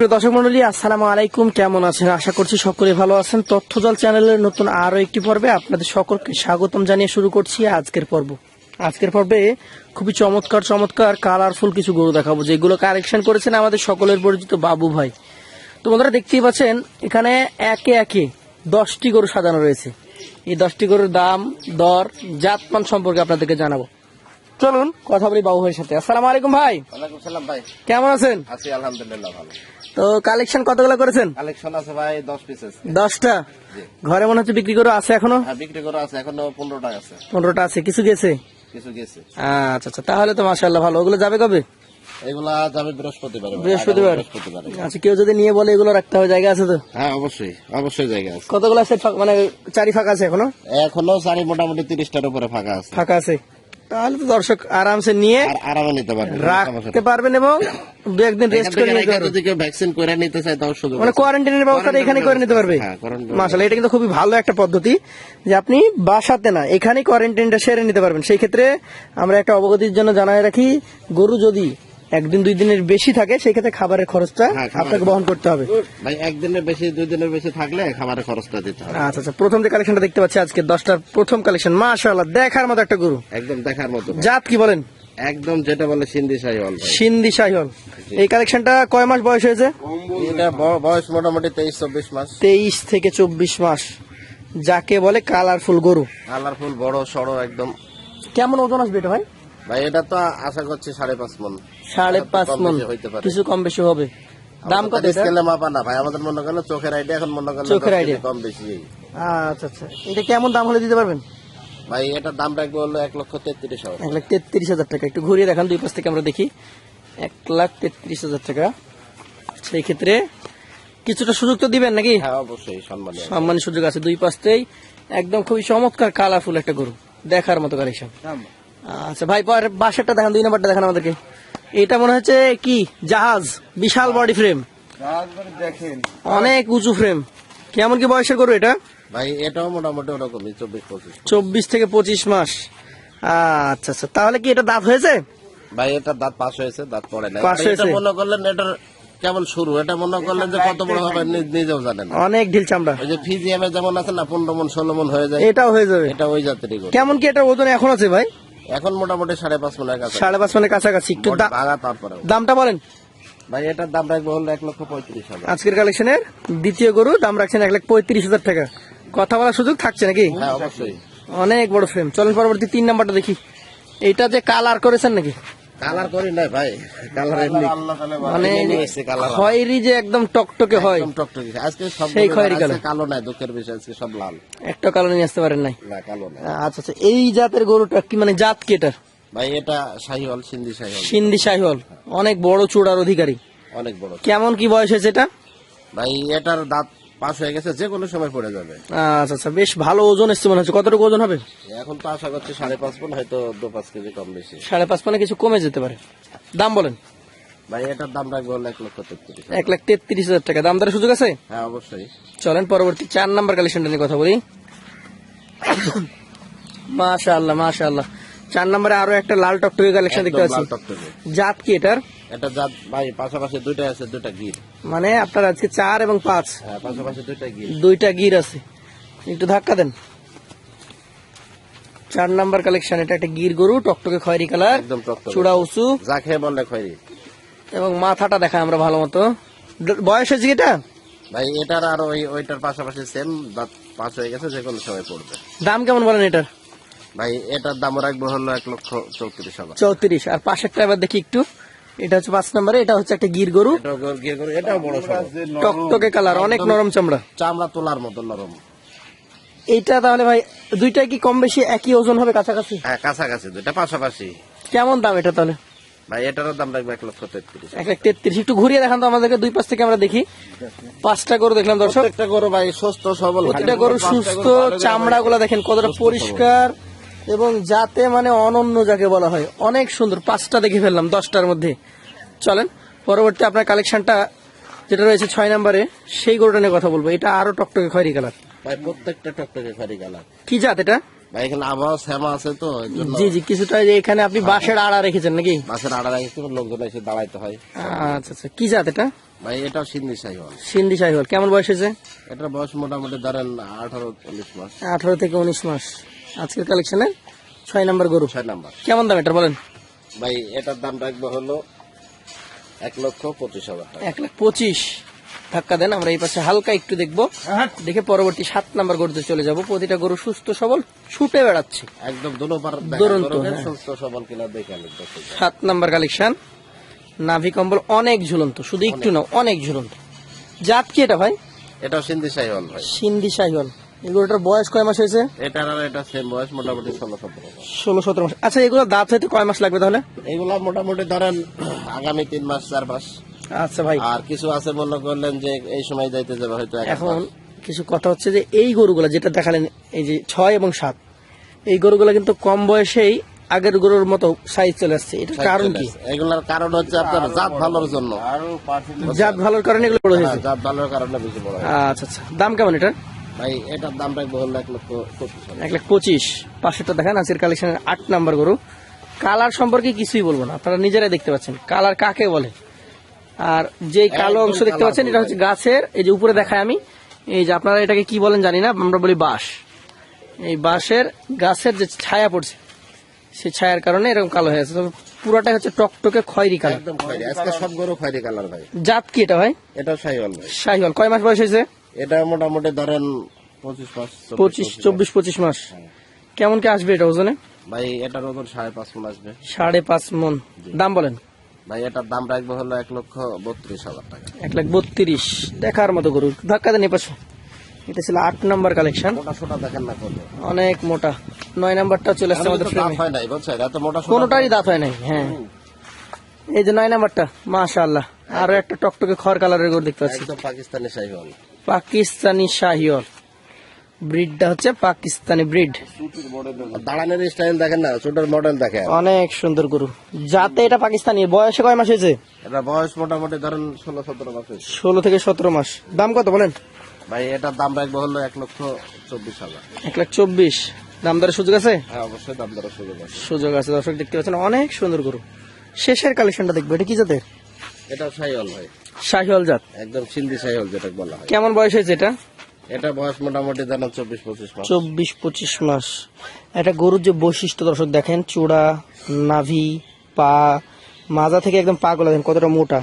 দর্শক মন্ডলী, আসসালামু আলাইকুম। কেমন আছেন? আশা করছি সকলে ভালো আছেন। তথ্যজল চ্যানেলের নতুন আরও একটি পর্বে আপনাদের সকলকে স্বাগতম জানিয়ে শুরু করছি আজকের পর্ব। আজকের পর্বে খুবই চমৎকার চমৎকার কালারফুল কিছু গরু দেখাবো, যেগুলো কালেকশন করেছেন আমাদের সকলের পরিচিত বাবু ভাই। তো বন্ধুরা, দেখতেই পাচ্ছেন, এখানে একে একে দশটি গরু সাজানো রয়েছে। এই দশটি গরুর দাম, দর, জাতমান সম্পর্কে আপনাদেরকে জানাব। চলুন কথা বলি বাবু ভাইয়ের সাথে। আসসালামু আলাইকুম ভাই। ওয়ালাইকুম সালাম ভাই। কেমন আছেন? আছি আলহামদুলিল্লাহ ভালো। তো কালেকশন কতগুলো করেছেন? কালেকশন আছে ভাই দশ পিসেস দশটা। ঘরে মনে হচ্ছে বিক্রি করে আছে এখনও? হ্যাঁ বিক্রি করা আছে এখনও পনেরো টাকা আছে। পনেরোটা আছে কিছু গেছে? কিছু গেছে। আচ্ছা আচ্ছা তাহলে তো মাসাল্লাহ ভালো। ওগুলো যাবে কবে? এগুলা যাবে বৃহস্পতিবার বৃহস্পতিবার। আচ্ছা কেউ যদি নিয়ে বলে এগুলো রাখতে হবে জায়গা আছে তো? হ্যাঁ অবশ্যই অবশ্যই জায়গা আছে। কতগুলো আছে? মানে চারি ফাঁকা আছে এখনও? এখনও চারি মোটামুটি তিরিশটার উপরে ফাঁকা আছে। ফাঁকা আছে। তাহলে তো দর্শক আরামসে নিয়ে আরামে নিতে পারবেন রাখতে পারবেন এবং দু একদিন রেস্ট করে নিতে পারবেন যদি কেউ ভ্যাকসিন করে নিতে চায় তাও সুযোগ মানে কোয়ারেন্টাইনের ব্যবস্থাটা এখানে করে নিতে পারবে। হ্যাঁ, quarantine এটা কিন্তু খুবই ভালো একটা পদ্ধতি যে আপনি বাসাতে না এখানেই কোয়ারেন্টাইনটা সেরে নিতে পারবেন। সেই ক্ষেত্রে আমরা একটা অবগতির জন্য জানাই রাখি গরু যদি একদিন দুই দিনের বেশি থাকে সেই ক্ষেত্রে খাবারের খরচটা হ্যাঁ, আপনাকে বহন করতে হবে। ভাই একদিনের বেশি দুই দিনের বেশি থাকলে খাবারের খরচটা দিতে হবে। আচ্ছা আচ্ছা প্রথম যে কালেকশনটা দেখতে পাচ্ছি আজকে দশটার প্রথম কালেকশন মাশাআল্লাহ দেখার মতো একটা গরু। একদম দেখার মতো। জাত কি বলেন? একদম যেটা বলে সিন্ধি শাহী হল ভাই। সিন্ধি শাহিওয়াল। এই কালেকশনটা কয় মাস বয়স হয়েছে? এটা বয়স মোটামুটি তেইশ চব্বিশ মাস। তেইশ থেকে চব্বিশ মাস। যাকে বলে কালারফুল গরু। কালারফুল বড় সড়ো একদম। কেমন ওজন আসবে এটা ভাই? ভাই এটা তো আশা করছি সাড়ে পাঁচ মন। সাড়ে পাঁচ মন। বেশি কিছু কম বেশি হবে। দাম কত স্কেলে মাপা না ভাই। আমাদের মনে করেন চোখের আইডিয়া এখন মনে করেন চোখের idea। কম বেশি। আচ্ছা আচ্ছা। এটা কেমন দাম হলে দিতে পারবেন? ভাই এটার দাম রাখব হলো এক লক্ষ তেত্রিশ হাজার। এক লাখ তেত্রিশ হাজার টাকা। একটু ঘুরিয়ে দেখান দুই পাশ থেকে আমরা দেখি। এক লাখ তেত্রিশ হাজার টাকা। সেই ক্ষেত্রে কিছুটা সুযোগ তো দিবেন নাকি? হ্যাঁ অবশ্যই সম্মানীয়। সম্মানের সুযোগ আছে। দুই পাশতেই একদম খুবই চমৎকার কালারফুল একটা গরু। দেখার মতো কালেকশন আচ্ছা ভাই পর বাসারটা দেখান দুই নাম্বারটা দেখান আমাদেরকে। এটা মনে হচ্ছে কি? জাহাজ বিশাল বডি ফ্রেম দেখেন। অনেক উঁচু ফ্রেম কেমন কি বয়সের গরু এটা? ভাই এটাও মোটামুটি ওরকমই চব্বিশ পঁচিশ। চব্বিশ থেকে পঁচিশ মাস। আচ্ছা আচ্ছা তাহলে কি এটা দাঁত হয়েছে? ভাই এটার দাঁত পাশ হয়েছে দাঁত পড়ে না পাশ এটা হয়েছে? মনে করলেন এটার কেবল শুরু? এটা মনে করলেন যে কত বড় হবে নিজেও জানেন অনেক ঢিল চামড়া। ওই যে ফিজিয়ামে যেমন আছে না পনেরো মন ষোলো মন হয়ে যায়। এটাও হয়ে যাবে। এটা ওই জাতেরই কেমন কি এটা ওজন এখন আছে ভাই? এখন মোটামুটি সাড়ে পাঁচ মনের কাছে সাড়ে পাঁচ মনে কাছাকাছি। একটু দা- তারপরে দামটা বলেন। ভাই এটার দাম রাখব হলো এক লক্ষ পঁয়ত্রিশ হাজার। আজকের কালেকশনের দ্বিতীয় গরু দাম রাখছেন এক লাখ পঁয়ত্রিশ হাজার টাকা। কথা বলার সুযোগ থাকছে নাকি? হ্যাঁ অবশ্যই। অনেক বড় ফ্রেম চলেন পরবর্তী তিন নাম্বারটা দেখি। এটা যে কালার করেছেন নাকি? কালার করি নাই ভাই কালার এমনি। মানে খয়েরি যে একদম টকটকে হয়। একদম টকটকে। আজকে সব সেই খয়েরি কালো। নাই দুঃখের বিষয় আজকে সব লাল। একটা কালার নিয়ে আসতে পারেন নাই? না কালো নাই। আচ্ছা আচ্ছা এই জাতের গরুটা কি মানে জাত কি এটার? ভাই এটা শাহিওয়াল সিন্ধি শাহিওয়াল। সিন্ধি শাহিওয়াল। অনেক বড় চূড়ার অধিকারী। অনেক বড় কেমন কি বয়স হয়েছে এটা? ভাই এটার দাঁত পাশ হয়ে গেছে যে কোনো সময় পড়ে যাবে। আচ্ছা আচ্ছা বেশ ভালো ওজন এসছে মনে হচ্ছে। কতটুকু ওজন হবে? এখন তো আশা করছি সাড়ে পাঁচ মন হয়তো দু পাঁচ কেজি কম বেশি। সাড়ে পাঁচ মানে কিছু কমে যেতে পারে। দাম বলেন। ভাই এটার দাম রাখব এক লক্ষ তেত্রিশ এক লাখ তেত্রিশ হাজার টাকা। দাম দরের সুযোগ আছে? হ্যাঁ অবশ্যই। চলেন পরবর্তী চার নাম্বার কালেকশনটা নিয়ে কথা বলি। মাশা আল্লাহ মাশা আল্লাহ চার নম্বরে আরও একটা লাল টকটকে কালেকশন দেখতে পাচ্ছি। জাত কি এটার? এটা জাত ভাই পাশাপাশি দুইটা আছে দুইটা গির। মানে আপনার আজকে চার এবং পাঁচ। হ্যাঁ পাশাপাশি দুইটা গির। দুইটা গির আছে। একটু ধাক্কা দেন। চার নাম্বার কালেকশন এটা একটা গির গরু টকটকে খয়েরি কালার একদম চূড়া উঁচু। যা খেয়ে বললে খয়রি। এবং মাথাটা দেখায় আমরা ভালো মতো। বয়স হয়েছে এটা? ভাই এটার আর ওই ওইটার পাশাপাশি সেম দাঁত পাঁচ হয়ে গেছে যে কোনো সময় পড়বে। দাম কেমন বলেন এটার? ভাই এটার দাম রাখব হলো এক লক্ষ চৌত্রিশ হাজার। চৌত্রিশ আর পাশেরটা এবার দেখি একটু। এটা হচ্ছে পাঁচ নম্বরে এটা হচ্ছে একটা গির গরু। বড় টকটকে কালার অনেক নরম চামড়া। চামড়া তোলার মতো নরম। এইটা তাহলে ভাই দুইটাই কি কম বেশি একই ওজন হবে কাছাকাছি? হ্যাঁ কাছাকাছি দুইটা পাশাপাশি। কেমন দাম এটা তাহলে? ভাই এটারও দাম রাখব এক লক্ষ তেত্রিশ। এক লাখ তেত্রিশ একটু ঘুরিয়ে দেখান তো আমাদেরকে দুই পাশ থেকে আমরা দেখি। পাঁচটা গরু দেখলাম দর্শক। একটা গরু ভাই সুস্থ সবল। প্রতিটা গরু সুস্থ চামড়া গুলা দেখেন কতটা পরিষ্কার। এবং যাতে মানে অনন্য যাকে বলা হয় অনেক সুন্দর পাঁচটা দেখে ফেললাম দশটার মধ্যে। চলেন পরবর্তী আপনার কালেকশনটা যেটা রয়েছে ছয় নম্বরে সেই গরুটা নিয়ে কথা বলব। এটা আরও টকটকে খয়রি কালার। ভাই প্রত্যেকটা টকটকে ফারি কালার। কি জাত এটা? ভাই এখানে আবহাওয়া শ্যামা আছে তো জি জি কিছুটা এখানে আপনি বাঁশের আড়া রেখেছেন নাকি? আড়া লোকজন এসে দাঁড়াইতে হয়। আচ্ছা আচ্ছা কি জাত এটা? ভাই এটাও সিন্ধি সিন্ধি শাহিওয়াল কেমন বয়স হয়েছে? এটার বয়স মোটামুটি ধরেন আঠারো মাস। আঠারো থেকে উনিশ মাস। আজকের কালেকশনে ছয় নাম্বার গরু। ছয় নাম্বার। কেমন দাম এটা বলেন? ভাই এটার দাম রাখব হলো এক লক্ষ পঁচিশ হাজার টাকা। এক লাখ পঁচিশ। ধাক্কা দেন আমরা এই পাশে হালকা একটু দেখব। দেখে পরবর্তী সাত নাম্বার গরুতে চলে যাব। প্রতিটা গরু সুস্থ সবল ছুটে বেড়াচ্ছে। একদম দুরন্ত, হ্যাঁ। সুস্থ সবল কিনা দেখে সাত নাম্বার কালেকশন নাভি কম্বল অনেক ঝুলন্ত শুধু একটু না অনেক ঝুলন্ত। জাত কি এটা ভাই? এটাও সিন্ধি সাইওয়াল ভাই। সিন্ধি শাহিওয়াল এই গরুটার বয়স কয় মাস হয়েছে? এটার আর এটা সেম বয়স মোটামুটি ষোলো সতেরো ষোলো সতেরো মাস। আচ্ছা এগুলো দাঁত হইতে কয় মাস লাগবে তাহলে? এইগুলা মোটামুটি ধরেন আগামী তিন মাস চার মাস। আচ্ছা ভাই। আর কিছু আছে মনে করলেন যে এই সময় যাইতে যাবে হয়তো এখন কিছু কথা হচ্ছে যে এই গরুগুলা যেটা দেখালেন এই যে ছয় এবং সাত এই গরুগুলা কিন্তু কম বয়সেই আগের গরুর মতো সাইজ চলে আসছে। এটার কারণ কি? এগুলার কারণ হচ্ছে আপনার জাত ভালোর জন্য। জাত ভালোর কারণে এগুলো বড় হ্যাঁ, হয়েছে? জাত ভালোর কারণে বেশি বড় আচ্ছা আচ্ছা। দাম কেমন এটার? ভাই এটার দাম রাখব হলো এক লক্ষ পঁচিশ এক লাখ পঁচিশ পাশেরটা দেখেন আজকের কালেকশনের আট নাম্বার গরু। কালার সম্পর্কে কিছুই বলব না আপনারা নিজেরাই দেখতে পাচ্ছেন। কালার কাকে বলে? আর যে কালো অংশ দেখতে পাচ্ছেন এটা হচ্ছে গাছের এই যে উপরে দেখায় আমি এই যে আপনারা এটাকে কি বলেন জানি না আমরা বলি বাঁশ। এই বাঁশের গাছের যে ছায়া পড়ছে সেই ছায়ার কারণে এরকম কালো হয়ে আছে। তবে পুরোটাই হচ্ছে টকটকে খয়েরি কালার। একদম খয়েরি আজকে সব গরু খয়েরি কালার ভাই। জাত কি এটা ভাই? এটা সাইওয়াল ভাই। শাহিওয়াল। কয় মাস বয়স হয়েছে? এটা মোটামুটি ধরেন পঁচিশ মাস চব্বিশ, পঁচিশ চব্বিশ পঁচিশ মাস। কেমন কি আসবে এটা ওজনে? ভাই এটার ওজন সাড়ে পাঁচ মন আসবে। সাড়ে পাঁচ মন। দাম বলেন। ভাই এটার দাম রাখব হলো এক লক্ষ বত্রিশ হাজার টাকা। এক লাখ বত্রিশ। দেখার মতো গরু ধাক্কা দেন এপাশে এটা ছিল আট নাম্বার কালেকশন। মোটা দেখেন না অনেক মোটা। নয় নাম্বারটা চলে আসছে আমাদের ফ্রেমে হয় নাই বুঝছেন? এত মোটা কোনোটারই দাঁত হয় নাই হ্যাঁ। এই যে নয় নাম্বারটা মাশা আল্লাহ আরও একটা টকটকে খড় কালারের গরু দেখতে পাচ্ছি। একদম পাকিস্তানি সাইওয়াল পাকিস্তানি শাহিওল ব্রিডটা হচ্ছে পাকিস্তানি ব্রিড দাঁড়ানোর স্টাইল দেখেন না ছোটোর মডেল দেখেন। অনেক সুন্দর গরু। যাতে এটা পাকিস্তানি বয়সে কয় মাস হয়েছে? এটা বয়স মোটামুটি ধরেন ষোলো সতেরো মাস ষোলো থেকে সতেরো মাস। দাম কত বলেন? ভাই এটার দাম রাখব হলো এক লক্ষ চব্বিশ হাজার। এক লাখ চব্বিশ। দাম দরের সুযোগ আছে? হ্যাঁ অবশ্যই দাম দর সুযোগ আছে। সুযোগ আছে দর্শক দেখতে পাচ্ছেন অনেক সুন্দর গরু। শেষের কালেকশনটা দেখব এটা কি জাতের? এটা সাইওয়াল ভাই। শাহিওয়াল জাত? একদম সিন্ধি সাইওয়াল যেটা বলা হয়। কেমন বয়স হয়েছে এটা? এটা বয়স মোটামুটি ধরেন চব্বিশ পঁচিশ মাস। চব্বিশ পঁচিশ মাস। এটা গরুর যে বৈশিষ্ট্য দর্শক দেখেন চূড়া নাভি পা মাজা থেকে একদম পা গুলো দেখেন কতটা মোটা।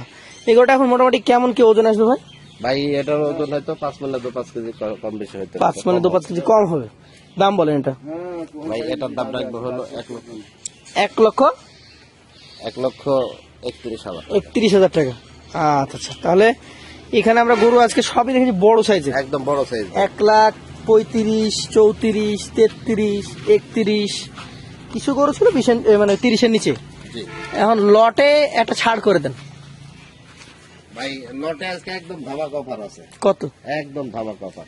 এগুলোটা এখন মোটামুটি কেমন কি ওজন আসবে ভাই? ভাই এটার ওজন হয়তো পাঁচ মিলে দু পাঁচ কেজি কম বেশি হইতে পাঁচ মানে দু পাঁচ কেজি কম হবে। দাম বলেন এটা। ভাই এটার দাম রাখব হলো এক লক্ষ। এক লক্ষ? এক লক্ষ একত্রিশ হাজার টাকা। আচ্ছা আচ্ছা। তাহলে এখানে আমরা গরু আজকে সবই দেখেছি বড় সাইজের একদম বড় সাইজ এক লাখ পঁয়ত্রিশ চৌত্রিশ তেত্রিশ একত্রিশ। কিছু গরু ছিল বিশের মানে তিরিশের নিচে। এখন লটে একটা ছাড় করে দেন। ভাই লটে আজকে একদম ধামাক অফার আছে। কত? একদম ধামাক অফার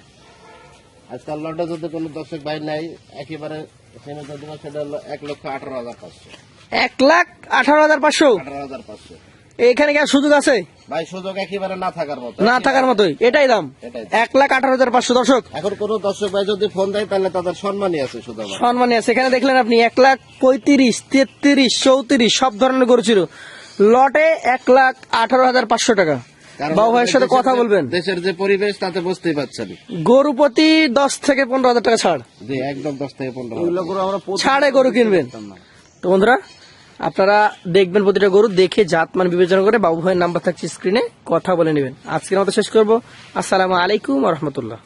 আজকাল লটে যদি কোনো দর্শক ভাই নাই একেবারে সেটা সেটা হলো এক লক্ষ আঠারো হাজার পাঁচশো। এক লাখ আঠারো হাজার পাঁচশো। হাজার পাঁচশো। এখানে কি আর সুযোগ আছে? ভাই সুযোগ একেবারে না থাকার মতো। না থাকার মতোই। এটাই দাম। এটাই। এক লাখ আঠারো হাজার পাঁচশো দর্শক। এখন কোন দর্শক ভাই যদি ফোন দেয় তাহলে তাদের সম্মানই আছে শুধু আমার। আছে। এখানে দেখলেন আপনি এক লাখ পঁয়ত্রিশ তেত্রিশ চৌত্রিশ সব ধরনের গরু ছিল। লটে এক লাখ আঠারো হাজার পাঁচশো টাকা। বাবু ভাইয়ের সাথে কথা বলবেন। দেশের যে পরিবেশ তাতে বুঝতেই পারছেন। গরু প্রতি দশ থেকে পনেরো হাজার টাকা ছাড়। একদম দশ থেকে পনেরো হাজার। ছাড়ে গরু কিনবেন। তো বন্ধুরা আপনারা দেখবেন প্রতিটা গরু দেখে জাত জাতমান বিবেচনা করে বাবু ভাইয়ের নাম্বার থাকছে স্ক্রিনে, কথা বলে নেবেন। আজকের মতো শেষ করব। আসসালামু আলাইকুম রহমতুল্লাহ।